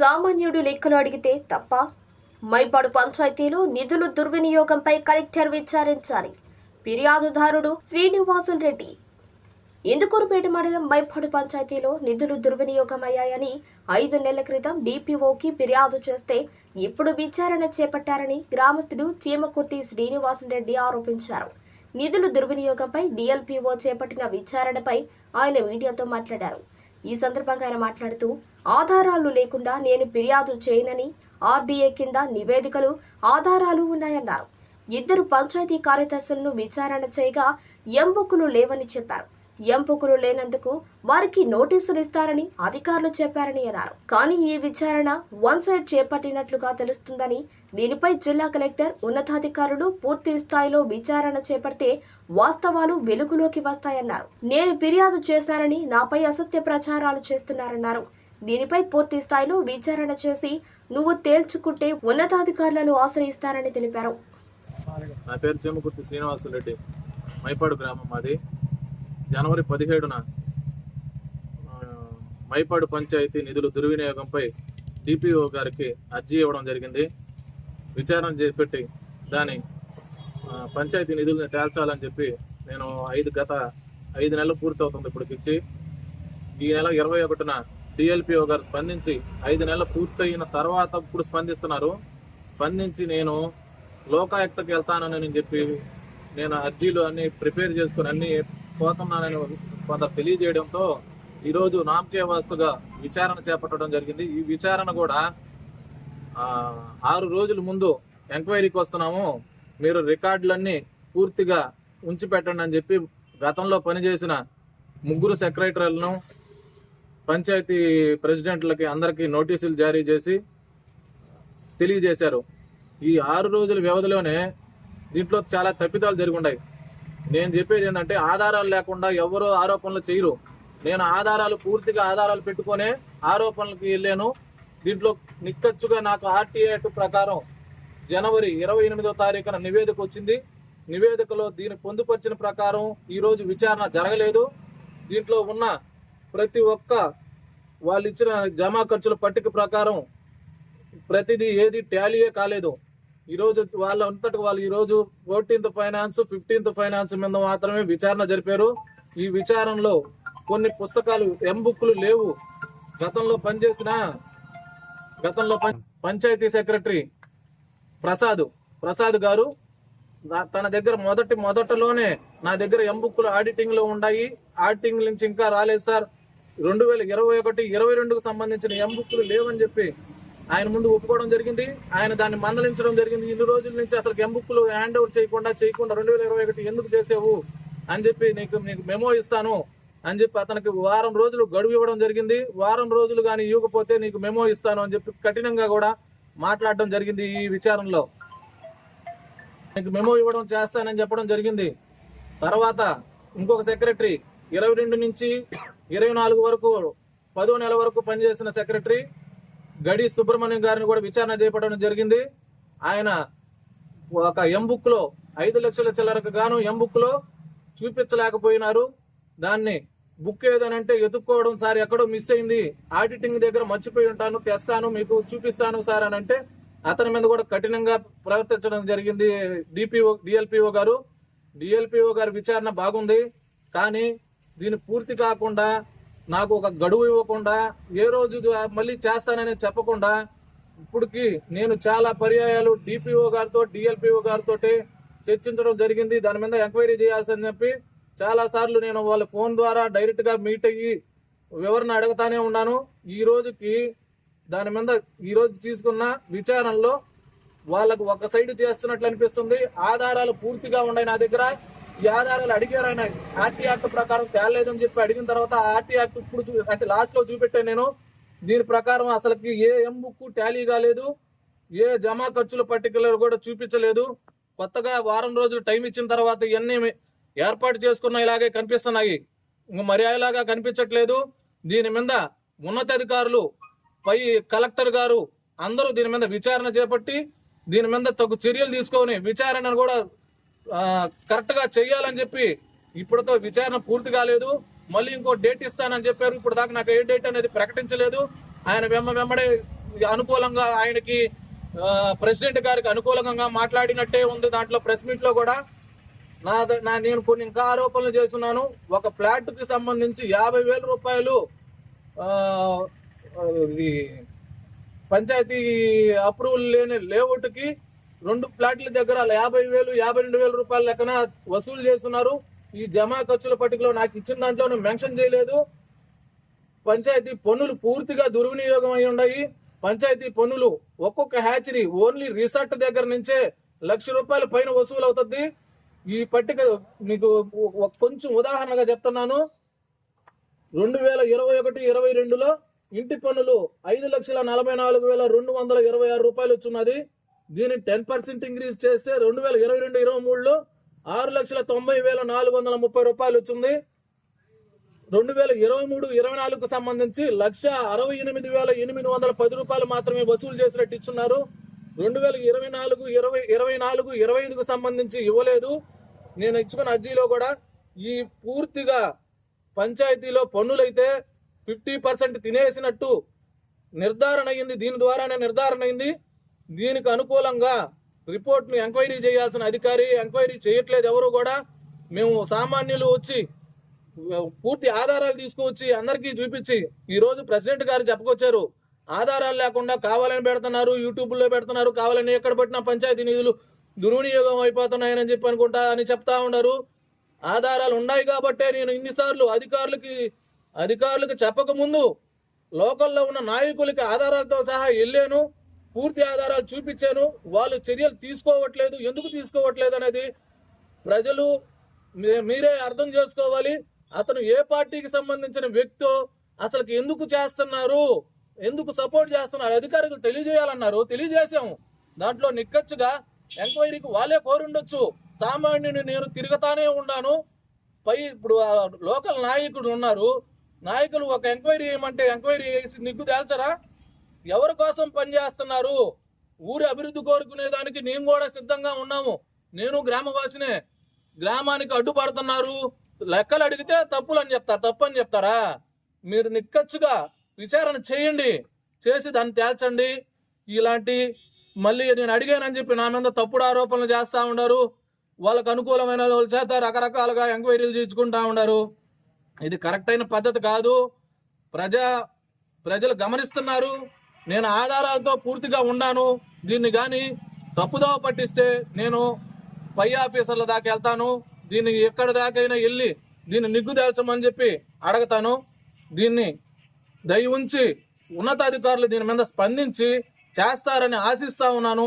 సామాన్యుడు లెక్కలు అడిగితే తప్ప మైపాడు పంచాయతీలో నిధులు దుర్వినియోగంపై కలెక్టర్ విచారించాలి. ఫిర్యాదుదారుడు శ్రీనివాసుల్ రెడ్డి. ఇందుకూరుపేట మండలం మైపాడు పంచాయతీలో నిధులు దుర్వినియోగమయ్యాయని ఐదు నెలల క్రితం డిపిఓకి ఫిర్యాదు చేస్తే ఇప్పుడు విచారణ చేపట్టారని గ్రామస్తుడు చీమకుర్తి శ్రీనివాసులరెడ్డి ఆరోపించారు. నిధులు దుర్వినియోగంపై డిఎల్పిఓ చేపట్టిన విచారణపై ఆయన మీడియాతో మాట్లాడారు. ఈ సందర్భంగా ఆయన మాట్లాడుతూ ఆధారాలు లేకుండా నేను ఫిర్యాదు చేయనని ఆర్డీఏ కింద నివేదికలు ఆధారాలు ఉన్నాయన్నారు. ఇద్దరు పంచాయతీ కార్యదర్శులను విచారణ చేయగా ఎంబుకులు లేవని చెప్పారు. ఎంపుకులు లేనందుకు వారికి నోటీసులు ఇస్తారని అధికారులు చెప్పారని అన్నారు. కానీ ఈ విచారణ వన్ సైడ్ చేపట్టినట్లుగా తెలుస్తుందని దీనిపై జిల్లా కలెక్టర్ ఉన్నతాధికారులు పూర్తి స్థాయిలో విచారణ చేపడితే వాస్తవాలు వెలుగులోకి వస్తాయన్నారు. నేను ఫిర్యాదు చేశానని నాపై అసత్య ప్రచారాలు చేస్తున్నారన్నారు. దీనిపై పూర్తి స్థాయిలో విచారణ చేసి నువ్వు తేల్చుకుంటే ఉన్నతాధికారులను ఆశ్రయిస్తారని తెలిపారు. నా పేరు చెమ్మకుర్తి శ్రీనివాసరెడ్డి. మైపాడు గ్రామం మాది. జనవరి పదిహేడున మైపాడు పంచాయతీ నిధుల దుర్వినియోగంపై డిపిఓ గారికి అర్జీ ఇవ్వడం జరిగింది. విచారణ చేపట్టి దాని పంచాయతీ నిధులను తేల్చాలని చెప్పి నేను ఐదు గత ఐదు నెలలు పూర్తవుతుంది ఇప్పటికిచ్చి. ఈ నెల ఇరవై ఒకటిన డిఎల్పిఓ గారు స్పందించి ఐదు నెలలు పూర్తయిన తర్వాత ఇప్పుడు స్పందిస్తున్నారు. స్పందించి నేను లోకాయుక్తకి వెళ్తానని చెప్పి నేను అర్జీలు అన్ని ప్రిపేర్ చేసుకుని అన్ని పోతున్నానని కొంత తెలియజేయడంతో ఈరోజు నామకే వాస్తుగా విచారణ చేపట్టడం జరిగింది. ఈ విచారణ కూడా ఆరు రోజుల ముందు ఎంక్వైరీకి వస్తున్నాము. మీరు రికార్డులన్నీ పూర్తిగా ఉంచి పెట్టండి అని చెప్పి గతంలో పనిచేసిన ముగ్గురు సెక్రటరీలను పంచాయతీ ప్రెసిడెంట్లకి అందరికీ నోటీసులు జారీ చేసి తెలియజేశారు. ఈ ఆరు రోజుల వ్యవధిలోనే దీంట్లో చాలా తప్పిదాలు జరిగి ఉన్నాయి. నేను చెప్పేది ఏంటంటే ఆధారాలు లేకుండా ఎవరు ఆరోపణలు చేయరు. నేను ఆధారాలు పూర్తిగా ఆధారాలు పెట్టుకునే ఆరోపణలకు వెళ్ళాను. దీంట్లో నిక్కచ్చుగా నాకు ఆర్టీఐ ప్రకారం జనవరి ఇరవై ఎనిమిదో తారీఖున నివేదిక వచ్చింది. నివేదికలో దీన్ని పొందుపరిచిన ప్రకారం ఈరోజు విచారణ జరగలేదు. దీంట్లో ఉన్న ప్రతి ఒక్క వాళ్ళు ఇచ్చిన జమా ఖర్చుల పట్టిక ప్రకారం ప్రతిదీ ఏది ట్యాలీయే కాలేదు. ఈ రోజు వాళ్ళ అంతటి వాళ్ళు ఈ రోజు ఫోర్టీన్త్ ఫైనాన్స్ ఫిఫ్టీన్త్ ఫైనాన్స్ మీద మాత్రమే విచారణ జరిపారు. ఈ విచారణలో కొన్ని పుస్తకాలు ఎం బుక్లు లేవు. గతంలో పనిచేసిన గతంలో పం- పంచాయతీ సెక్రటరీ ప్రసాద్ ప్రసాద్ గారు తన దగ్గర మొదటి మొదటలోనే నా దగ్గర ఎం బుక్లు ఆడిటింగ్లో ఉన్నాయి ఆడిటింగ్ నుంచి ఇంకా రాలేదు సార్. రెండు వేల ఇరవై ఒకటి ఇరవై రెండుకు సంబంధించిన ఎం బుక్లు లేవని చెప్పి ఆయన ముందు ఒప్పుకోవడం జరిగింది. ఆయన దాన్ని మందలించడం జరిగింది. ఇన్ని రోజుల నుంచి అసలు ఎం హ్యాండ్ ఓవర్ చేయకుండా చేయకుండా రెండు వేల ఇరవై ఒకటి ఎందుకు చేసావు? అని చెప్పి నీకు నీకు మెమో ఇస్తాను అని చెప్పి అతనికి వారం రోజులు గడువు ఇవ్వడం జరిగింది. వారం రోజులు కానీ ఇవ్వకపోతే నీకు మెమో ఇస్తాను అని చెప్పి కఠినంగా కూడా మాట్లాడడం జరిగింది ఈ విచారణలో. నీకు మెమో ఇవ్వడం చేస్తానని చెప్పడం జరిగింది. తర్వాత ఇంకొక సెక్రటరీ ఇరవై రెండు నుంచి ఇరవై నాలుగు వరకు పదో నెల వరకు పనిచేసిన సెక్రటరీ గడి సుబ్రహ్మణ్యం గారిని కూడా విచారణ చేపట్టడం జరిగింది. ఆయన ఒక ఎంబుక్లో ఐదు లక్షల చిల్లరకు గాను ఎంబుక్లో చూపించలేకపోయినారు. దాన్ని బుక్ ఏదనంటే ఎదుక్కోవడం సార్ ఎక్కడో మిస్ అయింది. ఆడిటింగ్ దగ్గర మర్చిపోయి ఉంటాను తెస్తాను మీకు చూపిస్తాను సార్ అని అంటే అతని మీద కూడా కఠినంగా ప్రవర్తించడం జరిగింది డిపిఓ డిఎల్పిఓ గారు. డిఎల్పిఓ గారి విచారణ బాగుంది. కానీ దీన్ని పూర్తి కాకుండా నాకు ఒక గడువు ఇవ్వకుండా ఏ రోజు మళ్ళీ చేస్తానని చెప్పకుండా ఇప్పటికి నేను చాలా పర్యాయాలు డిపిఓ గారితో డిఎల్పిఓ గారితో చర్చించడం జరిగింది. దాని మీద ఎంక్వైరీ చేయాల్సని చెప్పి చాలా సార్లు నేను వాళ్ళ ఫోన్ ద్వారా డైరెక్ట్గా మీట్ అయ్యి వివరణ అడుగుతానే ఉన్నాను. ఈ రోజుకి దాని మీద ఈ రోజు తీసుకున్న విచారణలో వాళ్ళకు ఒక సైడ్ చేస్తున్నట్లు అనిపిస్తుంది. ఆధారాలు పూర్తిగా ఉన్నాయి నా దగ్గర. ఈ ఆధారాలు అడిగారు ఆయన ఆర్టీ యాక్ట్ ప్రకారం తేలలేదని చెప్పి అడిగిన తర్వాత ఆర్టీ యాక్ట్ ఇప్పుడు అంటే లాస్ట్లో చూపెట్టాను నేను. దీని ప్రకారం అసలుకి ఏ ఎం బుక్ టాలీ కాలేదు ఏ జమా ఖర్చుల పర్టికులర్ కూడా చూపించలేదు. కొత్తగా వారం రోజులు టైం ఇచ్చిన తర్వాత ఇవన్నీ ఏర్పాటు చేసుకున్న ఇలాగే కనిపిస్తున్నాయి. ఇంక మరి కనిపించట్లేదు. దీని మీద ఉన్నతాధికారులు పై కలెక్టర్ గారు అందరూ దీని మీద విచారణ చేపట్టి దీని మీద తగు చర్యలు తీసుకొని విచారణను కూడా కరెక్ట్గా కరెక్ట్గా చెయ్యాలని చెప్పి ఇప్పుడుతో విచారణ పూర్తి కాలేదు. మళ్ళీ ఇంకో డేట్ ఇస్తానని చెప్పారు. ఇప్పుడు దాకా నాకు ఏ డేట్ అనేది ప్రకటించలేదు. ఆయన వెమ్మ వెంబడే అనుకూలంగా ఆయనకి ప్రెసిడెంట్ గారికి అనుకూలంగా మాట్లాడినట్టే ఉంది దాంట్లో ప్రెస్ మీట్లో కూడా. నా ద- నా నేను కొన్ని ఇంకా ఆరోపణలు చేస్తున్నాను. ఒక ఫ్లాట్కి సంబంధించి యాభై వేల రూపాయలు ఇది పంచాయతీ అప్రూవల్ లేని లేఅవుట్కి రెండు ఫ్లాట్ల దగ్గర యాభై వేలు యాభై రెండు వేల రూపాయల లెక్కన వసూలు చేస్తున్నారు. ఈ జమా ఖర్చుల పట్టికలో నాకు ఇచ్చిన దాంట్లో మెన్షన్ చేయలేదు. పంచాయతీ పన్నులు పూర్తిగా దుర్వినియోగం అయి ఉన్నాయి. పంచాయతీ పన్నులు ఒక్కొక్క హ్యాచరీ ఓన్లీ రిసార్ట్ దగ్గర నుంచే లక్ష రూపాయల పైన వసూలు అవుతుంది. ఈ పట్టిక మీకు కొంచెం ఉదాహరణగా చెప్తున్నాను. రెండు వేల ఇరవై ఒకటి ఇరవై రెండులో ఇంటి పన్నులు ఐదు లక్షల నలభై నాలుగు వేల రెండు వందల ఇరవై ఆరు రూపాయలు వచ్చున్నది దీన్ని టెన్ పర్సెంట్ ఇంక్రీజ్ చేస్తే రెండు వేల ఇరవై రెండు ఇరవై మూడులో ఆరు లక్షల తొంభై వేల నాలుగు వందల ముప్పై రూపాయలు వచ్చింది. రెండు వేల ఇరవై మూడు ఇరవై నాలుగుకు సంబంధించి లక్ష అరవై ఎనిమిది వేల ఎనిమిది వందల పది రూపాయలు మాత్రమే వసూలు చేసినట్టు ఇచ్చున్నారు. రెండు వేల ఇరవై నాలుగు ఇరవై ఇరవై నాలుగు ఇరవై ఐదుకు సంబంధించి ఇవ్వలేదు. నేను ఇచ్చుకున్న అర్జీలో కూడా ఈ పూర్తిగా పంచాయతీలో పన్నులైతే ఫిఫ్టీ పర్సెంట్ తినేసినట్టు నిర్ధారణ అయింది. దీని ద్వారానే నిర్ధారణ అయింది. దీనికి అనుకూలంగా రిపోర్ట్ను ఎంక్వైరీ చేయాల్సిన అధికారి ఎంక్వైరీ చేయట్లేదు ఎవరు కూడా. మేము సామాన్యులు వచ్చి పూర్తి ఆధారాలు తీసుకువచ్చి అందరికీ చూపించి ఈరోజు ప్రెసిడెంట్ గారు చెప్పుకొచ్చారు. ఆధారాలు లేకుండా కావాలని పెడుతున్నారు యూట్యూబ్లో పెడుతున్నారు కావాలని ఎక్కడ పెట్టినా పంచాయతీ నిధులు దుర్వినియోగం అయిపోతున్నాయని చెప్పి అనుకుంటా అని చెప్తా ఉన్నారు ఆధారాలు ఉన్నాయి కాబట్టే నేను ఇన్నిసార్లు అధికారులకి అధికారులకు చెప్పకముందు లోకల్లో ఉన్న నాయకులకి ఆధారాలతో సహా వెళ్ళాను. పూర్తి ఆధారాలు చూపించాను. వాళ్ళు చర్యలు తీసుకోవట్లేదు. ఎందుకు తీసుకోవట్లేదు అనేది ప్రజలు మీరే అర్థం చేసుకోవాలి. అతను ఏ పార్టీకి సంబంధించిన వ్యక్తో అసలు ఎందుకు చేస్తున్నారు? ఎందుకు సపోర్ట్ చేస్తున్నారు? అధికారులకు తెలియజేయాలన్నారు. తెలియజేశాము. దాంట్లో నిక్కచ్చుగా ఎంక్వైరీకి వాళ్ళే కోరుండొచ్చు. సామాన్యుని నేను తిరుగుతానే ఉన్నాను. పై ఇప్పుడు లోకల్ నాయకుడు ఉన్నారు. నాయకులు ఒక ఎంక్వైరీ చేయమంటే ఎంక్వైరీ చేసి నిగ్గు తేల్చరా? ఎవరి కోసం పనిచేస్తున్నారు ఊరి అభివృద్ధి కోరుకునే దానికి కూడా సిద్ధంగా ఉన్నాము. నేను గ్రామవాసినే. గ్రామానికి అడ్డుపడుతున్నారు. లెక్కలు అడిగితే తప్పులు అని చెప్తారు తప్పు అని చెప్తారా? మీరు నిక్కచ్చుగా విచారణ చేయండి. చేసి దాన్ని తేల్చండి. ఇలాంటి మళ్ళీ నేను అడిగానని చెప్పి నా మీద తప్పుడు ఆరోపణలు చేస్తూ ఉన్నారు వాళ్ళకు అనుకూలమైన వాళ్ళ చేత రకరకాలుగా ఎంక్వైరీలు చేయించుకుంటా ఉన్నారు ఇది కరెక్ట్ అయిన పద్ధతి కాదు. ప్రజా ప్రజలు గమనిస్తున్నారు. నేను ఆధారాలతో పూర్తిగా ఉన్నాను. దీన్ని కానీ తప్పుదోవ పట్టిస్తే నేను పై ఆఫీసర్ల దాకా వెళ్తాను. దీన్ని ఎక్కడి దాకైనా వెళ్ళి దీన్ని నిగ్గుదేల్చమని చెప్పి అడగతాను. దీన్ని దయ ఉంచి ఉన్నతాధికారులు దీని మీద స్పందించి చేస్తారని ఆశిస్తా ఉన్నాను.